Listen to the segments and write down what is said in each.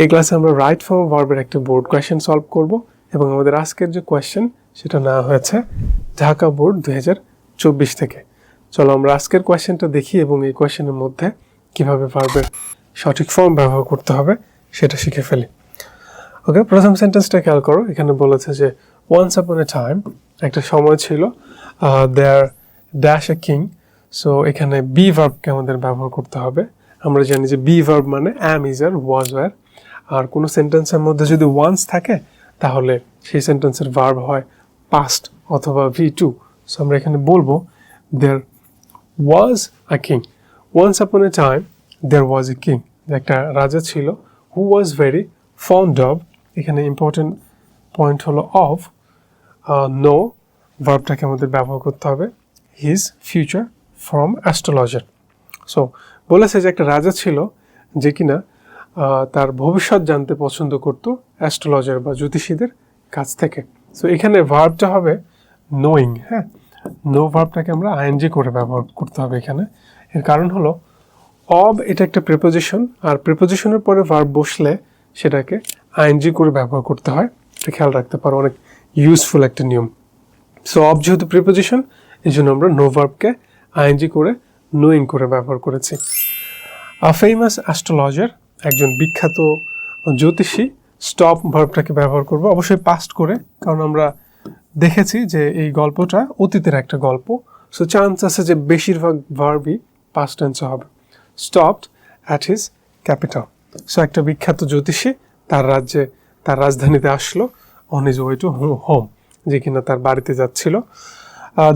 এই ক্লাসে আমরা রাইট ফর্ম ভার্বের একটা বোর্ড কোয়েশ্চেন সলভ করব এবং আমাদের আজকের যে কোয়েশ্চেন সেটা নেওয়া হয়েছে ঢাকা বোর্ড হাজার চব্বিশ থেকে। চলো আমরা আজকের কোয়েশ্চেনটা দেখি এবং এই কোয়েশ্চেনের মধ্যে কীভাবে ভার্বের সঠিক ফর্ম ব্যবহার করতে হবে, সেটা শিখে ফেলি। ওকে প্রথম সেন্টেন্সটা খেয়াল করো, এখানে বলেছে যে ওয়ান্স আপন এ টাইম একটা সময় ছিল there dash a king so এখানে বি ভার্বকে আমাদের ব্যবহার করতে হবে। আমরা জানি যে বি ভার্ব মানে am is R was were আর কোনো সেন্টেন্সের মধ্যে যদি ওয়ান্স থাকে, তাহলে সেই সেন্টেন্সের ভার্ব হয় পাস্ট অথবা ভি টু সো আমরা এখানে বলব দেয়ার ওয়াজ a king once upon A time there was a king একটা রাজা ছিল who was very fond of এখানে ইম্পর্টেন্ট পয়েন্ট হলো অফ নো ভার্বটাকে আমাদের ব্যবহার করতে হবে। His future from astrologer so বলেছে যে একটা রাজা ছিল, যে কিনা তার ভবিষ্যৎ জানতে পছন্দ করত অ্যাস্ট্রোলজার বা জ্যোতিষীদের কাছ থেকে। সো এখানে ভার্বটা হবে নোয়িং হ্যাঁ? নো ভার্বটাকে আমরা আইএনজি করে ব্যবহার করতে হবে এখানে। এর কারণ হলো অব এটা একটা প্রিপোজিশন আর প্রিপোজিশনের পরে ভার্ব বসলে সেটাকে আইএনজি করে ব্যবহার করতে হয়। এটা খেয়াল রাখতে পারো, অনেক ইউজফুল একটা নিয়ম। সো অব যেহেতু প্রিপোজিশন এই জন্য আমরা নো ভার্বকে আইএনজি করে নোয়িং করে ব্যবহার করেছি। আ ফেমাস অ্যাস্ট্রোলজার একজন বিখ্যাত জ্যোতিষী স্টপ ভার্বটাকে ব্যবহার করব। অবশ্যই পাস্ট করে, কারণ আমরা দেখেছি যে এই গল্পটা অতীতের একটা গল্প। সো চান্স আছে যে বেশিরভাগ ভার্বই পাস্ট টেন্সে হবে। Stopped at his capital so একটা বিখ্যাত জ্যোতিষী তার রাজ্যে, তার রাজধানীতে আসলো on is way to home যে কিনা তার বাড়িতে যাচ্ছিল।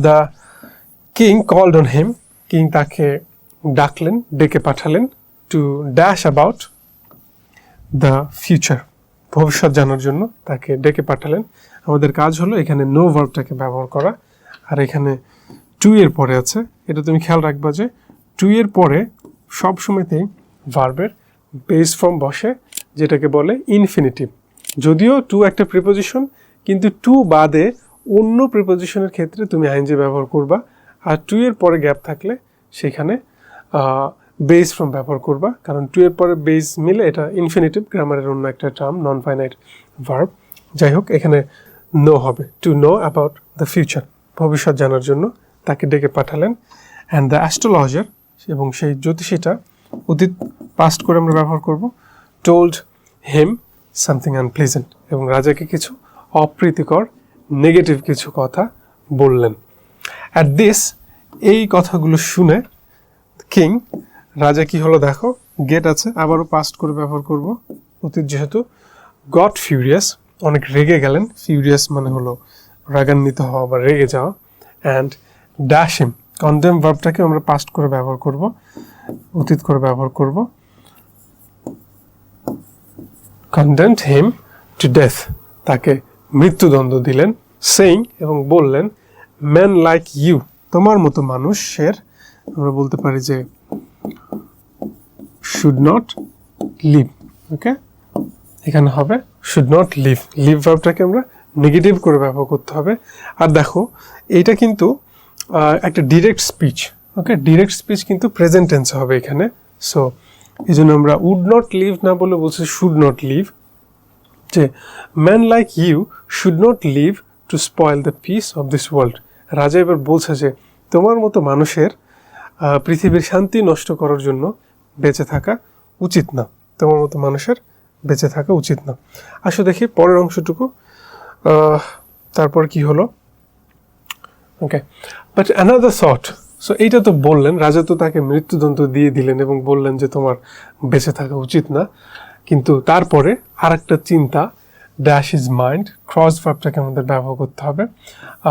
The king called on him king তাকে ডাকলেন, ডেকে পাঠালেন। To dash about the future ভবিষ্যৎ জানার জন্য তাকে ডেকে পাঠালেন। আমাদের কাজ হলো এখানে নো ভার্বটাকে ব্যবহার করা। আর এখানে টু এর পরে আছে। এটা তুমি খেয়াল রাখবা যে টু এর পরে সব সময়তেই ভার্বের বেস ফর্ম বসে, যেটাকে বলে ইনফিনিটিভ যদিও টু একটা প্রিপোজিশন কিন্তু টু বাদে অন্য প্রিপোজিশনের ক্ষেত্রে তুমি আইনজি ব্যবহার করবা। আর টু এর পরে গ্যাপ থাকলে সেখানে বেস ফর্ম ব্যবহার করবা কারণ টু এর পরে বেস মিলে এটা ইনফিনিটিভ গ্রামারের অন্য একটা টার্ম নন ফাইনাইট ভার্ব যাই হোক, এখানে নো হবে। To know about the future ভবিষ্যৎ জানার জন্য তাকে ডেকে পাঠালেন। অ্যান্ড দ্য অ্যাস্ট্রোলজার এবং সেই জ্যোতিষীটা অতীত পাস্ট করে আমরা ব্যবহার করব টোল্ড হেম সামথিং আনপ্লেজেন্ট এবং রাজাকে কিছু অপ্রীতিকর নেগেটিভ কিছু কথা বললেন। অ্যাট দিস এই কথাগুলো শুনে কিং রাজা কি হলো দেখো গেট আছে, আবারও পাস্ট করে ব্যবহার করব। অতীত যেহেতু গট ফিউরিয়াস অনেক রেগে গেলেন। ফিউরিয়াস মানে হলো রাগান্বিত হওয়া বা রেগে যাওয়া। অ্যান্ড ড্যাশ হিম কন্ডেম ভার্বটাকে আমরা পাস্ট করে ব্যবহার করব, অতীত করে ব্যবহার করব। কন্ডেন্ট হিম টু ডেথ তাকে মৃত্যুদণ্ড দিলেন সেইং এবং বললেন ম্যান লাইক ইউ তোমার মতো মানুষের, আমরা বলতে পারি যে শুড নট লিভ ওকে এখানে হবে শুড নট লিভ লিভ ভার্বটাকে আমরা নেগেটিভ করে ব্যবহার করতে হবে। আর দেখো, এইটা কিন্তু একটা direct speech okay direct speech কিন্তু প্রেজেন্ট টেন্সে হবে এখানে। সো এই জন্য আমরা উড নট লিভ না বলে বলছি শুড নট লিভ যে man like you should not live to spoil the peace of this world রাজা এবার বলছে যে, তোমার মতো মানুষের পৃথিবীর শান্তি নষ্ট করার জন্য বেঁচে থাকা উচিত না। তোমার মতো মানুষের বেঁচে থাকা উচিত না। আসো দেখি পরের অংশটুকু। তারপর কি হলো? Okay but another thought so এইটা তো বললেন, রাজা তো তাকে মৃত্যুদণ্ড দিয়ে দিলেন এবং বললেন যে তোমার বেঁচে থাকা উচিত না। কিন্তু তারপরে আর একটা চিন্তা ড্যাশ ইজ মাইন্ড ক্রস ভার্বটাকে আমাদের ব্যবহার করতে হবে।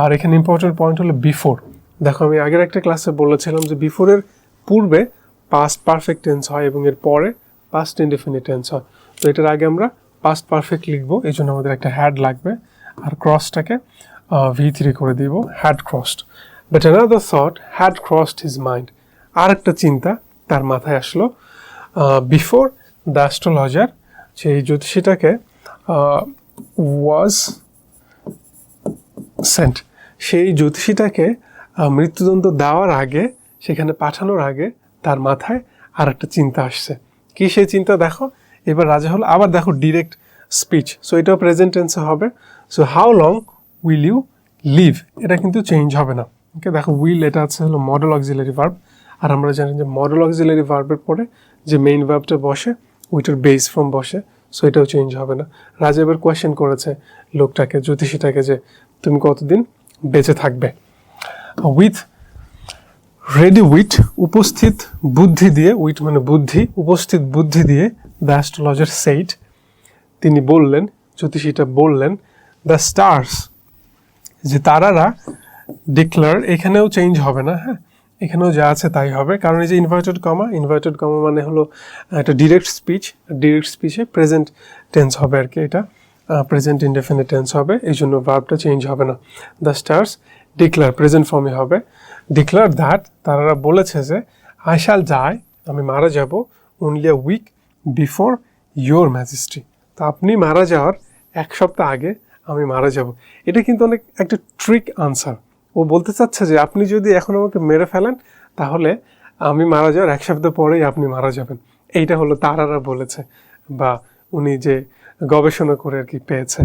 আর এখানে ইম্পর্টেন্ট পয়েন্ট হলো বিফোর দেখো, আমি আগের একটা ক্লাসে বলেছিলাম যে বিফোরের পূর্বে পাস্ট পারফেক্ট টেন্স হয় এবং এর পরে পাস্ট ইনডিফিনিট টেন্স হয়। তো এটার আগে আমরা পাস্ট পারফেক্ট লিখব এই জন্য আমাদের একটা হ্যাড লাগবে, আর ক্রসটাকে ভি থ্রি করে দিব had crossed but another thought had crossed his mind আর একটা চিন্তা তার মাথায় আসলো বিফোর দ্য অ্যাস্ট্রোলজার সেই জ্যোতিষীটাকে ওয়াজ সেন্ট সেই জ্যোতিষীটাকে মৃত্যুদণ্ড দেওয়ার আগে, সেখানে পাঠানোর আগে তার মাথায় আর একটা চিন্তা আসছে। কি সেই চিন্তা? দেখো, এবার রাজা হলো, আবার দেখো ডিরেক্ট স্পিচ সো এটাও প্রেজেন্ট টেন্সে হবে। So how long will you live এটা কিন্তু চেঞ্জ হবে না। ওকে দেখো উইল এটা আছে হলো মডেল অক্সিলারি ভার্ব আর আমরা জানি যে মডেল অক্সিলারি ভার্বের পরে যে মেইন ভার্বটা বসে, ওইটার বেস ফর্ম বসে। সো এটাও চেঞ্জ হবে না। রাজা এবার কোয়েশ্চেন করেছে লোকটাকে, জ্যোতিষীটাকে যে, তুমি কতদিন বেঁচে থাকবে? উইথ রেডি উইট উপস্থিত বুদ্ধি দিয়ে উইট মানে বুদ্ধি, উপস্থিত বুদ্ধি দিয়ে দ্য অ্যাস্ট্রোলজার সেইট তিনি বললেন, জ্যোতিষীটা বললেন দ্য স্টার্স যে তারারা ডিক্লার এখানেও চেঞ্জ হবে না হ্যাঁ? এখানেও যা আছে তাই হবে। কারণ এই যে ইনভার্টেড কমা ইনভার্টেড কমা মানে হলো একটা ডিরেক্ট স্পিচ ডিরেক্ট স্পিচে প্রেজেন্ট টেন্স হবে আর কি এটা। প্রেজেন্ট ইনডেফিনিট টেন্স হবে, এই জন্য ভার্বটা চেঞ্জ হবে না। দ্য স্টার্স ডিক্লার প্রেজেন্ট ফর্মে হবে। ডিক্লার দ্যাট তারা বলেছে যে আই শ্যাল ডাই আমি মারা যাব only a week before your majesty তো আপনি মারা যাওয়ার এক সপ্তাহ আগে আমি মারা যাব। এটা কিন্তু অনেক একটা ট্রিক আনসার ও বলতে চাচ্ছে যে, আপনি যদি এখন আমাকে মেরে ফেলেন, তাহলে আমি মারা যাওয়ার এক সপ্তাহ পরেই আপনি মারা যাবেন। এইটা হলো তারারা বলেছে, বা উনি যে গবেষণা করে আর কি পেয়েছে।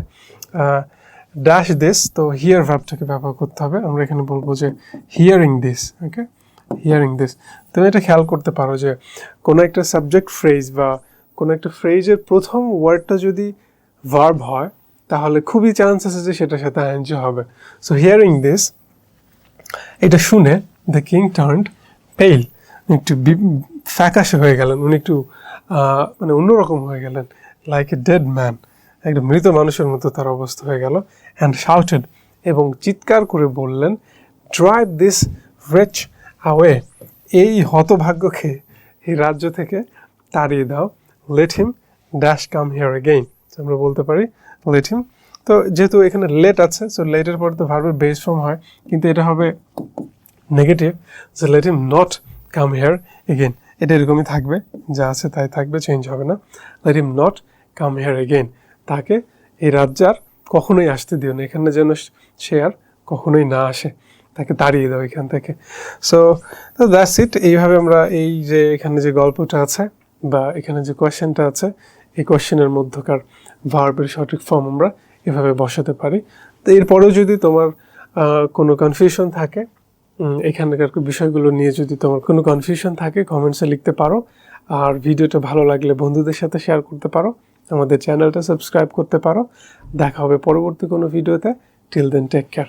ড্যাশ দিস তো হিয়ার ভাবটাকে ব্যবহার করতে হবে। আমরা এখানে বলব যে hearing this okay hearing this তুমি এটা খেয়াল করতে পারো যে কোনো একটা সাবজেক্ট ফ্রেজ বা কোনো একটা ফ্রেজের প্রথম ওয়ার্ডটা যদি ভার্ব হয়, তাহলে খুবই চান্স আছে যে সেটার সাথে আইনজি হবে। সো হিয়ারিং দিস এটা শুনে দ্য কিং টার্নড পেল একটু ফ্যাকাশে হয়ে গেলেন। উনি একটু মানে অন্যরকম হয়ে গেলেন লাইক এ ডেড ম্যান একটা মৃত মানুষের মতো তার অবস্থা হয়ে গেল। অ্যান্ড শাউটেড এবং চিৎকার করে বললেন ড্রাইভ দিস রেচ আওয়ে এই হতভাগ্যকে এই রাজ্য থেকে তাড়িয়ে দাও। Let him dash come here again আমরা বলতে পারি লেট হিম তো যেহেতু এখানে লেট আছে সো লেটের পরে তো ভার্বের বেস ফর্ম হয়, কিন্তু এটা হবে নেগেটিভ যে let him not come here again এটা এরকমই থাকবে, যা আছে তাই থাকবে চেঞ্জ হবে না। Let him not come here again তাকে এই রাজ্যে আর কখনোই আসতে দিও না। এখানে যেন সে আর কখনোই না আসে। তাকে তাড়িয়ে দাও এখান থেকে। সো দ্যাটস ইট এইভাবে আমরা এই যে এখানে যে গল্পটা আছে বা এখানে যে কোয়েশ্চেনটা আছে, এই কোয়েশ্চেনের মধ্যকার ভার্বের সঠিক ফর্ম আমরা এভাবে বসাতে পারি। তো এরপরেও যদি তোমার কোনো কনফিউশন থাকে এখানকার বিষয়গুলো নিয়ে যদি তোমার কোনো কনফিউশন থাকে কমেন্টসে লিখতে পারো। আর ভিডিওটা ভালো লাগলে বন্ধুদের সাথে শেয়ার করতে পারো। আমাদের চ্যানেলটা সাবস্ক্রাইব করতে পারো। দেখা হবে পরবর্তী কোনো ভিডিওতে। Till then take care